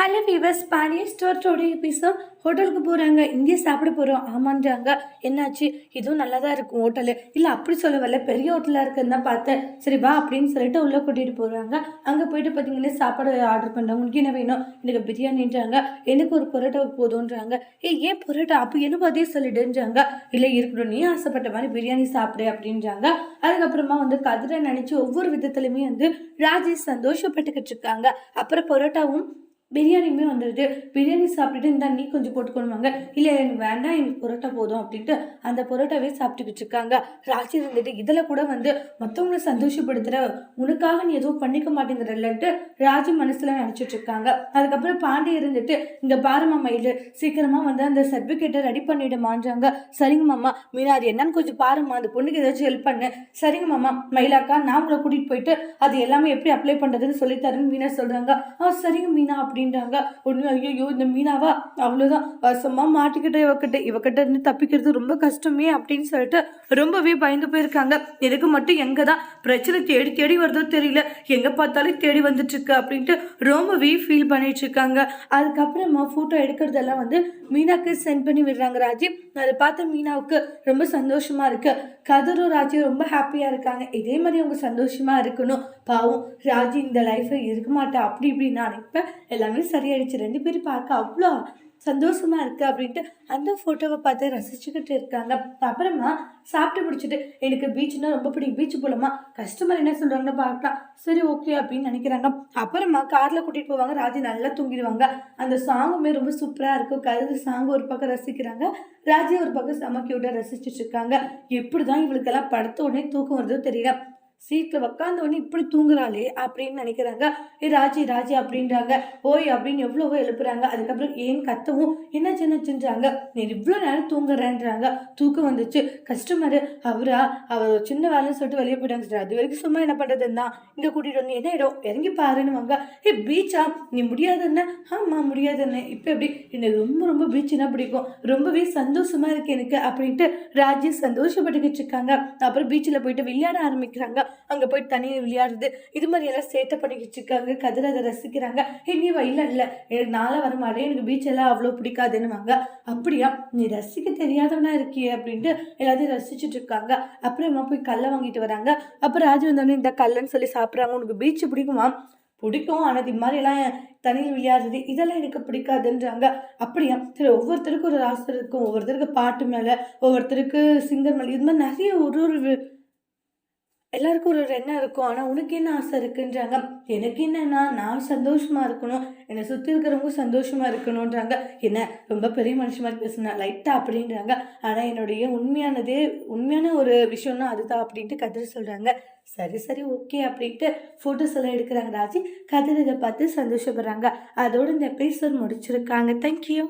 Hello viewers Pandiya ஸ்டோர்ஸோட episode ஹோட்டலுக்கு போகிறாங்க இங்கே சாப்பிட போகிறோம் ஆமான்றாங்க. என்னாச்சு? இதுவும் நல்லா தான் இருக்கும் ஹோட்டலு. இல்லை அப்படி சொல்ல வரல பெரிய ஹோட்டலாக இருக்குன்னு தான் பார்த்தேன். சரி வா அப்படின்னு சொல்லிட்டு உள்ளே கூட்டிகிட்டு போகிறாங்க அங்கே போயிட்டு பார்த்தீங்கன்னா சாப்பாடு ஆர்டர் பண்ணுறாங்க உங்களுக்கு என்ன வேணும்? எனக்கு பிரியாணின்றாங்க. எனக்கு ஒரு பரோட்டா போதுன்றாங்க ஏ ஏன் பரோட்டா? அப்போ எனக்கு அதே சொல்லிடுன்றாங்க. இல்லை இருக்கட்டும். நீ ஆசைப்பட்ட மாதிரி பிரியாணி சாப்பிடு அப்படின்றாங்க. அதுக்கப்புறமா வந்து கதிரை நினச்சி ஒவ்வொரு விதத்துலையுமே வந்து ராஜேஷ் சந்தோஷப்பட்டுக்கிட்டு இருக்காங்க. அப்புறம் பரோட்டாவும் பிரியாணியுமே வந்துடுது பிரியாணி சாப்பிட்டுட்டு இந்த நீ கொஞ்சம் போட்டுக்கணுவாங்க இல்லை எனக்கு வேண்டாம் எனக்கு பரோட்டா போதும் அப்படின்ட்டு அந்த புரோட்டாவே சாப்பிட்டுக்கிட்டு இருக்காங்க. ராசி இருந்துட்டு இதில் கூட வந்து மற்றவங்கள சந்தோஷப்படுத்துகிற உனக்காக நீ எதுவும் பண்ணிக்க மாட்டேங்கிறல்லன்ட்டு ராஜி மனசில் நினச்சிட்டு இருக்காங்க. அதுக்கப்புறம் பாண்டி இருந்துட்டு இங்கே பாருமா மயில் சீக்கிரமாக வந்து அந்த சர்டிஃபிகேட்டை ரெடி பண்ணிவிடுமான்றாங்க சரிங்க மாமா. மீனா அது என்னன்னு கொஞ்சம் பாருமா அந்த பொண்ணுக்கு ஏதாச்சும் ஹெல்ப் பண்ணு. சரிங்க மாமா. மயிலாக்கா நான் உங்களை கூட்டிகிட்டு போயிட்டு அது எல்லாமே எப்படி அப்ளை பண்ணுறதுன்னு சொல்லித்தரேன்னு மீனா சொல்கிறாங்க ஆ சரிங்க மீனா அப்படி அப்படின்றாங்க. ஒன்று ஐயோ இந்த மீனாவா? அவ்வளோதான் வசமாக மாட்டிக்கிட்ட இவக்கிட்ட இவக்கிட்ட இருந்து தப்பிக்கிறது ரொம்ப கஷ்டமே அப்படின்னு சொல்லிட்டு ரொம்பவே பயந்து போயிருக்காங்க. எதுக்கு மட்டும் எங்கே தான் பிரச்சனை தேடி தேடி வருதோ தெரியல. எங்கே பார்த்தாலும் தேடி வந்துட்டு இருக்கு அப்படின்ட்டு ரொம்பவே ஃபீல் பண்ணிட்டு இருக்காங்க அதுக்கப்புறமா ஃபோட்டோ எடுக்கிறதெல்லாம் வந்து மீனாக்கு சென்ட் பண்ணி விடுறாங்க ராஜி. அதை பார்த்த மீனாவுக்கு ரொம்ப சந்தோஷமா இருக்கு. கதரும் ராஜி ரொம்ப ஹாப்பியாக இருக்காங்க. இதே மாதிரி அவங்க சந்தோஷமா இருக்கணும். பாவம் ராஜி இந்த லைஃப்பை இருக்க மாட்டா. அப்படி இப்படி நான் இப்போ எல்லாமே சரியாயிடுச்சு. ரெண்டு பேரும் பார்க்க அவ்வளோ சந்தோஷமா இருக்குது அப்படின்ட்டு அந்த ஃபோட்டோவை பார்த்து ரசிச்சுக்கிட்டு இருக்காங்க. அப்புறமா சாப்பிட்டு முடிச்சுட்டு எனக்கு பீச்னா ரொம்ப பிடிக்கும். பீச் போலமா? கஸ்டமர் என்ன சொல்கிறாங்கன்னு பார்க்கலாம். சரி ஓகே அப்படின்னு நினைக்கிறாங்க. அப்புறமா காரில் கூட்டிகிட்டு போவாங்க. ராஜி நல்லா தூங்கிடுவாங்க. அந்த சாங்குமே ரொம்ப சூப்பராக இருக்கும். கருது சாங் ஒரு பக்கம் ரசிக்கிறாங்க. ராஜி ஒரு பக்கம் செம கியூட்டா ரசிச்சுட்டு இருக்காங்க. எப்படி தான் இவளுக்கெல்லாம் படுத்த உடனே தூக்கம் வருதோ தெரியல. சீட்டில் உட்காந்த உடனே இப்படி தூங்குறாளே அப்படின்னு நினைக்கிறாங்க. ஏ ராஜி ராஜி அப்படின்றாங்க. ஓய் அப்படின்னு எவ்வளவோ எழுப்புறாங்க. அதுக்கப்புறம் ஏன் கத்தவும்? என்ன சின்ன செஞ்சாங்க நீ இவ்வளோ நேரம் தூங்குறேன்றாங்க. தூக்கம் வந்துச்சு. கஸ்டமரு அவரா? அவர் சின்ன வேலைன்னு சொல்லிட்டு வெளியே போயிட்டாங்க. சார் அது வரைக்கும் சும்மா என்ன பண்ணுறதுன்னா இங்கே கூட்டிகிட்டு வந்து என்ன இடம்? இறங்கி பாருன்னு வாங்க ஏ பீச்சா? நீ முடியாதுன்னு? ஆமாம் முடியாதுன்னு. இப்போ எப்படி? எனக்கு ரொம்ப ரொம்ப பீச்சுனா பிடிக்கும். ரொம்பவே சந்தோஷமாக இருக்குது எனக்கு. அப்படின்ட்டு ராஜி சந்தோஷப்பட்டுக்கிட்டு இருக்காங்க. அப்புறம் பீச்சில் போயிட்டு விளையாட ஆரம்பிக்கிறாங்க. அங்கே போய் தண்ணியில் விளையாடுறது. இது மாதிரி எல்லாம் சேட்டை பண்ணிக்கிட்டு இருக்காங்க. கதிர அதை ரசிக்கிறாங்க. என்னையவா இல்லை இல்லை. எனக்கு நாளை வர மாட்டேன். எனக்கு பீச் எல்லாம் அவ்வளோ பிடிக்காதுன்னுவாங்க. அப்படியா? நீ ரசிக்க தெரியாதவனா இருக்கியே அப்படின்ட்டு எல்லாத்தையும் ரசிச்சுட்டு இருக்காங்க. அப்புறமா போய் கல்லை வாங்கிட்டு வராங்க. அப்புறம் ராஜு வந்தோடனே இந்த கல்லுன்னு சொல்லி சாப்பிட்றாங்க. உனக்கு பீச் பிடிக்குமா? பிடிக்கும். ஆனால் இது மாதிரிலாம் தண்ணியில் விளையாடுறது இதெல்லாம் எனக்கு பிடிக்காதுன்றாங்க. அப்படியா? சரி ஒவ்வொருத்தருக்கும் ஒரு ஆசை இருக்கும். ஒவ்வொருத்தருக்கு பாட்டு மேலே ஒவ்வொருத்தருக்கு சிங்கர் மேலே. இது மாதிரி நிறைய ஒரு ஒரு எல்லாருக்கும் ஒரு ஒரு எண்ணம் இருக்கும். ஆனால் உனக்கு என்ன ஆசை இருக்குன்றாங்க. எனக்கு என்னன்னா நான் சந்தோஷமாக இருக்கணும். என்னை சுற்றி இருக்கிறவங்க சந்தோஷமாக இருக்கணுன்றாங்க என்ன ரொம்ப பெரிய மனுஷ மாதிரி பேசுனா லைட்டாக அப்படின்றாங்க. ஆனால் என்னுடைய உண்மையானதே உண்மையான ஒரு விஷயம்னா அதுதான் அப்படின்ட்டு கதிர் சொல்கிறாங்க சரி சரி ஓகே அப்படின்ட்டு ஃபோட்டோஸ் எல்லாம் எடுக்கிறாங்க ராஜி. கதிர் இதை பார்த்து சந்தோஷப்படுறாங்க. அதோடு இந்த எபிசோட் முடிச்சிருக்காங்க. தேங்க்யூ